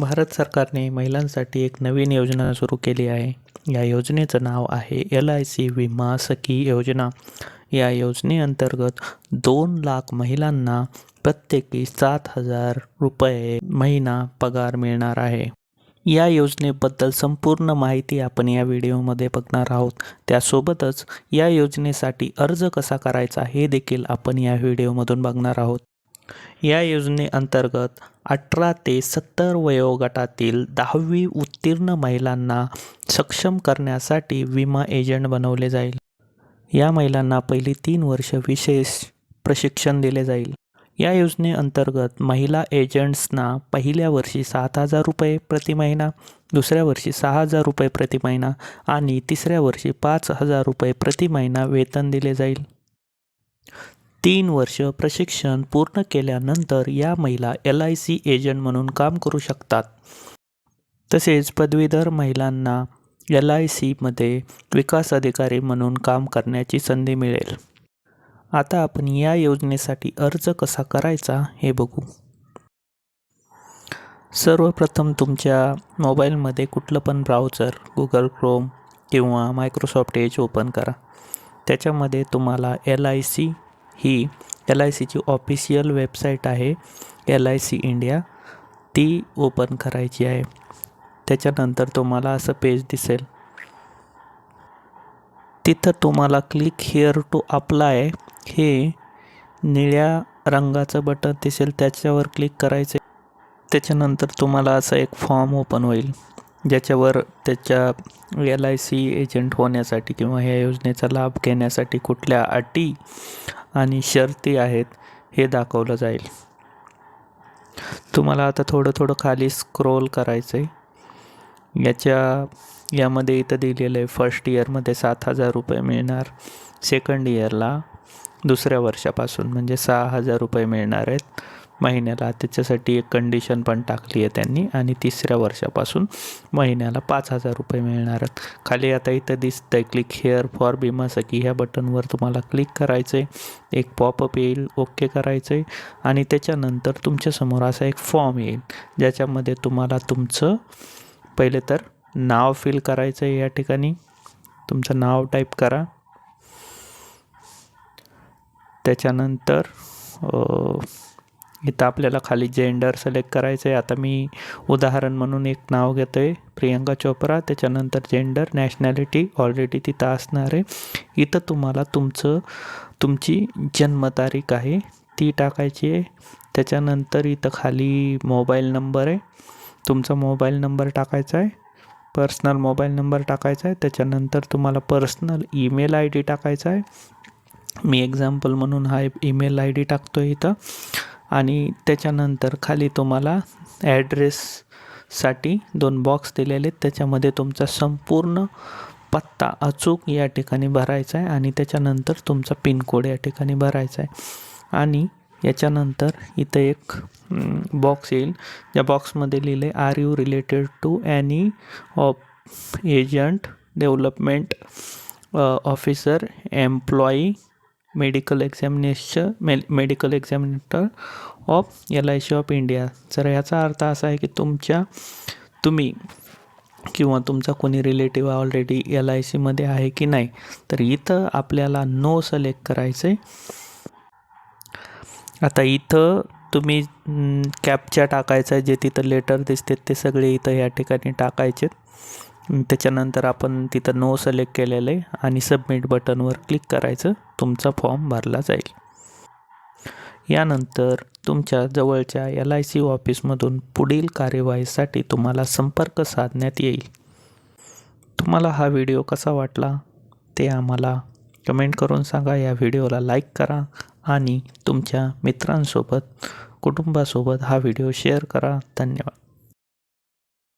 भारत सरकारने महिलांसाठी एक नवीन योजना सुरू केली आहे. या योजनेचं नाव आहे एल आय सी विमा सखी योजना. या योजनेअंतर्गत दोन लाख महिलांना प्रत्येकी सात हजार रुपये महिना पगार मिळणार आहे. या योजनेबद्दल संपूर्ण माहिती आपण या व्हिडिओमध्ये बघणार आहोत. त्यासोबतच या योजनेसाठी अर्ज कसा करायचा हे देखील आपण या व्हिडिओमधून बघणार आहोत. या योजनेअंतर्गत अठरा ते सत्तर वयोगटातील दहावी उत्तीर्ण महिलांना सक्षम करण्यासाठी विमा एजंट बनवले जाईल. या महिलांना पहिली तीन वर्ष विशेष प्रशिक्षण दिले जाईल. या योजनेअंतर्गत महिला एजंट्सना पहिल्या वर्षी सात हजार रुपये प्रति महिना दुसऱ्या वर्षी सहा हजार रुपये प्रति महिना आणि तिसऱ्या वर्षी पाच हजार रुपये प्रति महिना वेतन दिले जाईल. तीन वर्ष प्रशिक्षण पूर्ण केल्यानंतर या महिला एल आय सी एजंट म्हणून काम करू शकतात. तसेच पदवीधर महिलांना एल आय सीमध्ये विकास अधिकारी म्हणून काम करण्याची संधी मिळेल. आता आपण या योजनेसाठी अर्ज कसा करायचा हे बघू. सर्वप्रथम तुमच्या मोबाईलमध्ये कुठलं पण ब्राउझर गुगल क्रोम किंवा मायक्रोसॉफ्ट एज ओपन करा. त्याच्यामध्ये तुम्हाला एल आय सी ही एल आय सीची ऑफिशियल वेबसाईट आहे. एल आय सी इंडिया ती ओपन करायची आहे. त्याच्यानंतर तुम्हाला असं पेज दिसेल. तिथं तुम्हाला क्लिक हिअर टू अप्लाय हे निळ्या रंगाचं बटन दिसेल. त्याच्यावर क्लिक करायचं. त्याच्यानंतर तुम्हाला असं एक फॉर्म ओपन होईल. ज्याच्यावर त्याच्या एल आय सी एजंट होण्यासाठी किंवा ह्या योजनेचा लाभ घेण्यासाठी कुठल्या अटी आणि शर्ती आहेत हे दाखवलं जाईल. तुम्हाला आता थोडं थोडं खाली स्क्रोल करायचं आहे याच्या यामध्ये इथं दिलेलं आहे फर्स्ट इयरमध्ये सात हजार रुपये मिळणार. सेकंड इयरला दुसऱ्या वर्षापासून म्हणजे सहा हजार रुपये मिळणार आहेत. महिन्याला त्याच्यासाठी एक कंडिशन पण टाकली आहे त्यांनी. आणि तिसऱ्या वर्षापासून महिन्याला पाच हजार रुपये मिळणार आहेत. खाली आता इथं दिसतं आहे क्लिक हेअर फॉर बिमा सखी. ह्या बटनवर तुम्हाला क्लिक करायचं आहे एक पॉपअप येईल ओके करायचं आहे आणि त्याच्यानंतर तुमच्यासमोर असा एक फॉर्म येईल ज्याच्यामध्ये तुम्हाला तुमचं पहिले तर नाव फिल करायचं आहे या ठिकाणी. तुमचं नाव टाईप करा. त्याच्यानंतर इथं आपल्याला खाली जेंडर सिलेक्ट करायचं आहे आता मी उदाहरण म्हणून एक नाव घेतो आहे प्रियंका चोप्रा त्याच्यानंतर जेंडर नॅशनॅलिटी ऑलरेडी तिथं असणार आहे. इथं तुम्हाला तुमचं तुमची जन्मतारीख आहे. ती टाकायची आहे. त्याच्यानंतर इथं खाली मोबाईल नंबर आहे. तुमचा मोबाईल नंबर टाकायचा आहे. पर्सनल मोबाईल नंबर टाकायचा आहे. त्याच्यानंतर तुम्हाला पर्सनल ईमेल आय डी टाकायचा आहे. मी एक्झाम्पल म्हणून हा ईमेल आय डी टाकतो आहे इथं. आणि त्याच्यानंतर खाली तुम्हाला ॲड्रेससाठी दोन बॉक्स दिलेले आहेत. त्याच्यामध्ये तुमचा संपूर्ण पत्ता अचूक या ठिकाणी भरायचा आहे आणि त्याच्यानंतर तुमचा पिनकोड या ठिकाणी भरायचा आहे. आणि याच्यानंतर इथं एक बॉक्स येईल. ज्या बॉक्समध्ये लिहिले are you related to any of agent development officer employee medical examination may medical examiner of L I C of India तर याचा अर्थ असा आहे की तुमच्या तुम्ही किंवा तुमचा कोणी रिलेटिव्ह ऑलरेडी एल आय सीमध्ये आहे की नाही तर इथं आपल्याला नो सिलेक्ट करायचं आहे आता इथं तुम्ही कॅपच्या टाकायचा आहे जे तिथं लेटर दिसते ते सगळे इथं या ठिकाणी टाकायचे त्याच्यानंतर आपण तिथं नो सिलेक्ट केलेलं आहे आणि सबमिट बटनवर क्लिक करायचं. तुमचा फॉर्म भरला जाईल. यानंतर तुमच्या जवळच्या एल आय सी ऑफिसमधून पुढील कार्यवाहीसाठी तुम्हाला संपर्क साधण्यात येईल. तुम्हाला हा व्हिडिओ कसा वाटला? ते आम्हाला कमेंट करून सांगा. या व्हिडिओला लाईक करा आणि तुमच्या मित्रांसोबत कुटुंबासोबत हा व्हिडिओ शेअर करा. धन्यवाद.